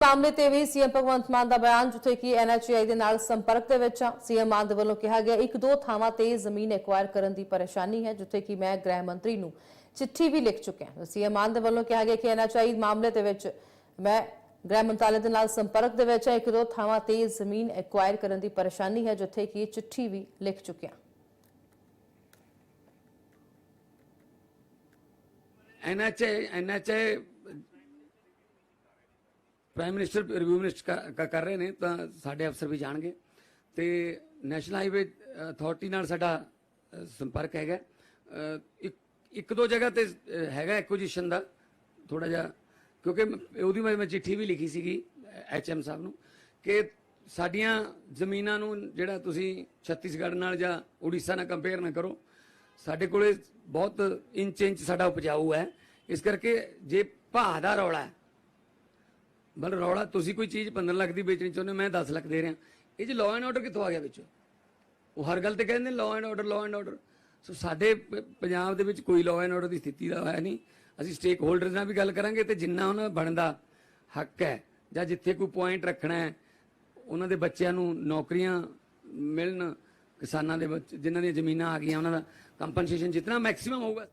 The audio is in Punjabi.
ਮਾਮਲੇ ਤੇ ਵੀ ਸੀਐਮ ਭਗਵੰਤ ਮਾਨ ਦਾ ਬਿਆਨ, ਜਿੱਥੇ ਕਿ ਐਨਐਚਆਈ ਦੇ ਨਾਲ ਸੰਪਰਕ ਦੇ ਵਿੱਚ ਆ। ਸੀਐਮ ਮਾਨ ਦੇ ਵੱਲੋਂ ਕਿਹਾ ਗਿਆ, ਇੱਕ ਦੋ ਥਾਵਾਂ ਤੇ ਜ਼ਮੀਨ ਐਕਵਾਇਰ ਕਰਨ ਦੀ ਪਰੇਸ਼ਾਨੀ ਹੈ, ਜਿੱਥੇ ਕਿ ਮੈਂ ਗ੍ਰਹਿ ਮੰਤਰੀ ਨੂੰ ਚਿੱਠੀ ਵੀ ਲਿਖ ਚੁੱਕਿਆ ਹਾਂ। ਸੀਐਮ ਮਾਨ ਦੇ ਵੱਲੋਂ ਕਿਹਾ ਗਿਆ ਕਿ ਐਨਐਚਆਈ ਮਾਮਲੇ ਦੇ ਵਿੱਚ ਮੈਂ ਗ੍ਰਹਿ ਮੰਤਰਾਲੇ ਦੇ ਨਾਲ ਸੰਪਰਕ ਦੇ ਵਿੱਚ ਹਾਂ ਇੱਕ ਦੋ ਥਾਵਾਂ ਤੇ ਜ਼ਮੀਨ ਐਕਵਾਇਰ ਕਰਨ ਦੀ ਪਰੇਸ਼ਾਨੀ ਹੈ, ਜਿੱਥੇ ਕਿ ਚਿੱਠੀ ਵੀ ਲਿਖ ਚੁੱਕਿਆ NHA NHA prime minister review minister ਕਰ- ਕਰ ਰਹੇ ਨੇ ਤਾਂ ਸਾਡੇ ਅਫਸਰ ਵੀ ਜਾਣਗੇ। ਤੇ ਨੈਸ਼ਨਲ ਹਾਈਵੇ ਅਥਾਰਟੀ ਨਾਲ ਸਾਡਾ ਸੰਪਰਕ ਹੈਗਾ। ਇੱਕ ਇੱਕ ਦੋ ਜਗ੍ਹਾ ਤੇ ਅ, ਹੈਗਾ ਐਕੁਜੀਸ਼ਨ ਦਾ ਥੋੜਾ ਜਿਹਾ। ਕਿਉਂਕਿ ਉਹਦੀ ਮੈਂ ਮੈਂ ਚਿੱਠੀ ਵੀ ਲਿਖੀ ਸੀਗੀ ਐਚਐਮ ਸਾਹਿਬ ਨੂੰ ਕਿ ਸਾਡੀਆਂ ਜ਼ਮੀਨਾਂ ਨੂੰ ਜਿਹੜਾ ਤੁਸੀਂ ਛੱਤੀਸਗੜ੍ਹ ਨਾਲ ਜਾਂ ਉੜੀਸਾ ਨਾਲ ਕੰਪੇਅਰ ਨਾ ਕਰੋ ਸਾਡੇ ਕੋਲੇ ਬਹੁਤ ਇੰਚ ਇੰਚ ਸਾਡਾ ਉਪਜਾਊ ਹੈ। ਇਸ ਕਰਕੇ ਜੇ ਭਾਅ ਦਾ ਰੌਲਾ ਹੈ ਮਤਲਬ ਰੌਲਾ, ਤੁਸੀਂ ਕੋਈ ਚੀਜ਼ 15 ਲੱਖ ਦੀ ਵੇਚਣੀ ਚਾਹੁੰਦੇ ਹੋ, ਮੈਂ 10 ਲੱਖ ਦੇ ਰਿਹਾ। ਇਹ ਚ ਲਾਅ ਐਂਡ ਆਰਡਰ ਕਿੱਥੋਂ ਆ ਗਿਆ ਵਿੱਚੋਂ? ਉਹ ਹਰ ਗੱਲ ਤੇ ਕਹਿੰਦੇ law and order law and order so ਸਾਡੇ ਪ- ਪੰਜਾਬ ਦੇ ਵਿੱਚ ਕੋਈ ਲਾਅ ਐਂਡ ਆਰਡਰ ਦੀ ਸਥਿਤੀ ਦਾ ਹੈ ਨਹੀਂ। ਅਸੀਂ ਸਟੇਕ ਹੋਲਡਰਸ ਨਾਲ ਵੀ ਗੱਲ ਕਰਾਂਗੇ ਤੇ ਜਿੰਨਾ ਉਹਨਾਂ ਦਾ ਬਣਦਾ ਹੱਕ ਹੈ, ਜਾਂ ਜਿੱਥੇ ਕੋਈ ਪੁਆਇੰਟ ਰੱਖਣਾ ਹੈ, ਉਹਨਾਂ ਦੇ ਬੱਚਿਆਂ ਨੂੰ ਨੌਕਰੀਆਂ ਮਿਲਣ, ਕਿਸਾਨਾਂ ਦੇ ਬੱਚ- ਜਿਨ੍ਹਾਂ ਦੀਆਂ ਜ਼ਮੀਨਾਂ ਆ ਗਈਆਂ, ਉਹਨਾਂ ਦਾ ਕੰਪਨਸੇਸ਼ਨ ਜਿੰਨਾ ਮੈਕਸਿਮਮ ਹੋਊਗਾ।